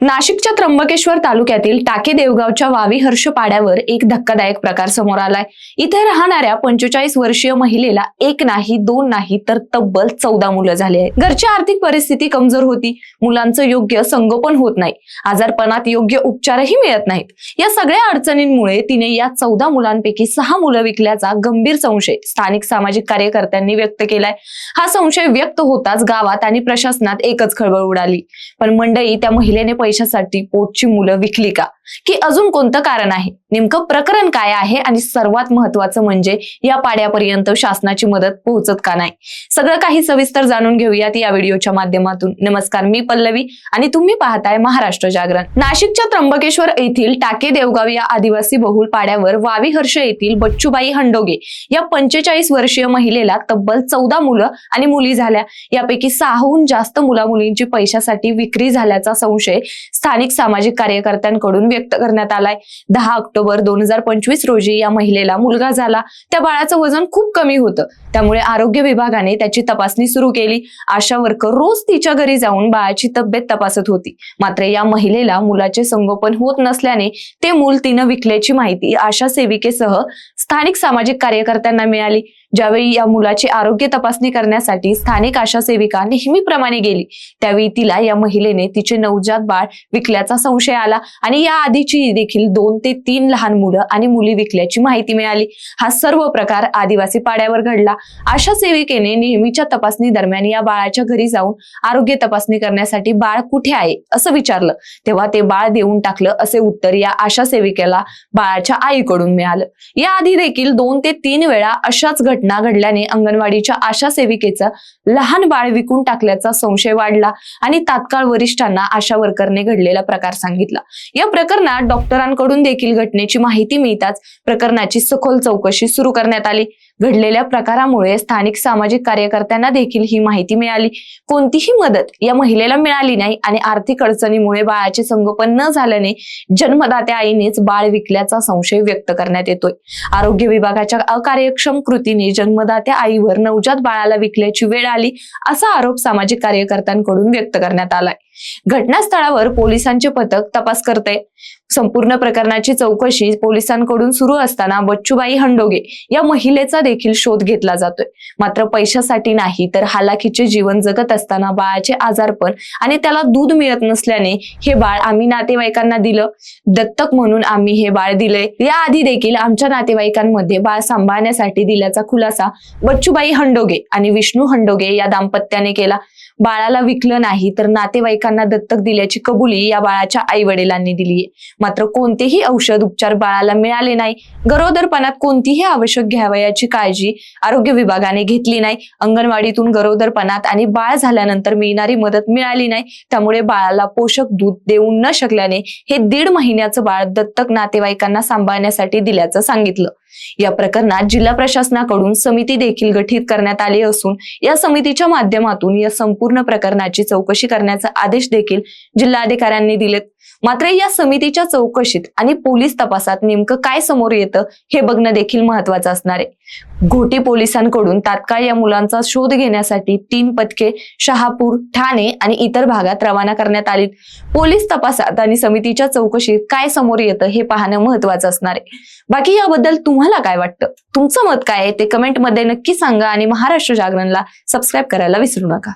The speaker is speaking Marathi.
नाशिकच्या त्र्यंबकेश्वर तालुक्यातील टाके देवगावच्या वावी हर्ष पाड्यावर एक धक्कादायक प्रकार समोर आलाय. इथे राहणाऱ्या पंचेचाळीस वर्षीय महिलेला एक नाही दोन नाही तर तब्बल चौदा मुलं झाली आहेत. घरची आर्थिक परिस्थिती कमजोर होती. मुलांचं योग्य संगोपन होत नाही. आजारपणात योग्य उपचारही मिळत नाहीत. या सगळ्या अडचणींमुळे तिने या चौदा मुलांपैकी सहा मुलं विकल्याचा गंभीर संशय स्थानिक सामाजिक कार्यकर्त्यांनी व्यक्त केलाय. हा संशय व्यक्त होताच गावात आणि प्रशासनात एकच खळबळ उडाली. पण मंडळी त्या महिलेने पैशासाठी पोटची मुलं विकली का? की अजून कोणतं कारण आहे? नेमकं प्रकरण काय आहे आणि सर्वात महत्वाचं म्हणजे या पाड्यापर्यंत शासनाची मदत पोहोचत का नाही? सगळं काही सविस्तर जाणून घेऊयात या व्हिडिओच्या माध्यमातून. नमस्कार मी पल्लवी आणि तुम्ही पाहताय महाराष्ट्र जागरण. नाशिकच्या त्र्यंबकेश्वर येथील टाके देवगाव या आदिवासी बहुल पाड्यावर वावी हर्ष येथील बच्चूबाई हंडोगे या पंचेचाळीस वर्षीय महिलेला तब्बल चौदा मुलं आणि मुली झाल्या. यापैकी सहाहून जास्त मुला मुलींची पैशासाठी विक्री झाल्याचा संशय स्थानिक सामाजिक कार्यकर्त्यांकडून व्यक्त करण्यात आलाय. दहा ऑक्टोबर दोन हजार पंचवीस रोजी या महिलेला मुलगा झाला. त्या बाळाचं वजन खूप कमी होतं. त्यामुळे आरोग्य विभागाने त्याची तपासणी सुरू केली. आशा वर्कर रोज तिच्या घरी जाऊन बाळाची तब्येत तपासत होती. मात्र या महिलेला मुलाचे संगोपन होत नसल्याने ते मूल तिनं विकल्याची माहिती आशा सेविकेसह स्थानिक सामाजिक कार्यकर्त्यांना मिळाली. ज्यावेळी या मुलाची आरोग्य तपासणी करण्यासाठी स्थानिक आशा सेविका नेहमीप्रमाणे गेली त्यावेळी तिला या महिलेने तिचे नवजात बाळ विकल्याचा संशय आला आणि या आधीची देखील दोन ते तीन लहान मुलं आणि मुली विकल्याची माहिती मिळाली. हा सर्व प्रकार आदिवासी पाड्यावर घडला. आशा सेविकेने नेहमीच्या तपासणी दरम्यान या बाळाच्या घरी जाऊन आरोग्य तपासणी करण्यासाठी बाळ कुठे आहे असं विचारलं. तेव्हा ते बाळ देऊन टाकलं असे उत्तर या आशा सेविकेला बाळाच्या आईकडून मिळालं. याआधी देखील दोन ते तीन वेळा अशाच घटना घडल्याने अंगणवाडीच्या आशा सेविकेचं लहान बाळ विकून टाकल्याचा संशय वाढला आणि तात्काळ वरिष्ठांना आशा वर्करने घडलेला प्रकार सांगितला. या प्रकरणात डॉक्टरांकडून देखील घटनेची माहिती मिळताच प्रकरणाची सखोल चौकशी सुरू करण्यात आली. घडलेल्या प्रकारामुळे स्थानिक सामाजिक कार्यकर्त्यांना देखील ही माहिती मिळाली. कोणतीही मदत या महिलेला मिळाली नाही आणि आर्थिक अडचणीमुळे बाळाचे संगोपन न झाल्याने जन्मदात्या आईनेच बाळ विकल्याचा संशय व्यक्त करण्यात येतोय. आरोग्य विभागाच्या अकार्यक्षम कृतीने जन्मदात्या आईवर नवजात बाळाला विकल्याची वेळ आली असा आरोप सामाजिक कार्यकर्त्यांकडून व्यक्त करण्यात आलाय. घटनास्थळावर पोलिसांचे पथक तपास करते संपूर्ण प्रकरणाची चौकशी पोलिसांकडून सुरू असताना बच्चूबाई हंडोगे या महिलेचा देखील शोध घेतला जातोय. मात्र पैशासाठी नाही तर हालाखीचे जीवन जगत असताना बाळाचे आजारपण आणि त्याला दूध मिळत नसल्याने हे बाळ आम्ही नातेवाईकांना दिलं. दत्तक म्हणून आम्ही हे बाळ दिले याआधी देखील आमच्या नातेवाईकांमध्ये बाळ सांभाळण्यासाठी दिल्याचा खुलासा बच्चूबाई हंडोगे आणि विष्णू हंडोगे या दाम्पत्याने केला. बाळाला विकलं नाही तर नातेवाईकांना दत्तक दिल्याची कबुली या बाळाच्या आई वडिलांनी दिली मात्र कोणतेही औषध उपचार बाळाला मिळाले नाही. गरोदरपणात कोणतीही आवश्यक घ्यावयाची काळजी आरोग्य विभागाने घेतली नाही. अंगणवाडीतून गरोदरपणात आणि बाळ झाल्यानंतर मिळणारी मदत मिळाली नाही. त्यामुळे बाळाला पोषक दूध देऊ न शकल्याने हे दीड महिन्याचं बाळ दत्तक नातेवाईकांना सांभाळण्यासाठी दिल्याचं सांगितलं. या प्रकरणात जिल्हा प्रशासनाकडून समिती देखील गठीत करण्यात आली असून या समितीच्या माध्यमातून या संपूर्ण प्रकरणाची चौकशी करण्याचा आदेश देखील जिल्हाधिकाऱ्यांनी दिलेत. मात्र या समितीच्या चौकशीत आणि पोलीस तपासात नेमकं काय समोर येतं हे बघणं देखील महत्वाचं असणार आहे. घोटी पोलिसांकडून तात्काळ या मुलांचा शोध घेण्यासाठी तीन पथके शहापूर ठाणे आणि इतर भागात रवाना करण्यात आली. पोलीस तपासात आणि समितीच्या चौकशीत काय समोर येतं हे पाहणं महत्वाचं असणार आहे. बाकी याबद्दल तुम्हाला काय वाटतं? तुमचं मत काय आहे? ते कमेंटमध्ये नक्की सांगा आणि महाराष्ट्र जागरणला सबस्क्राईब करायला विसरू नका.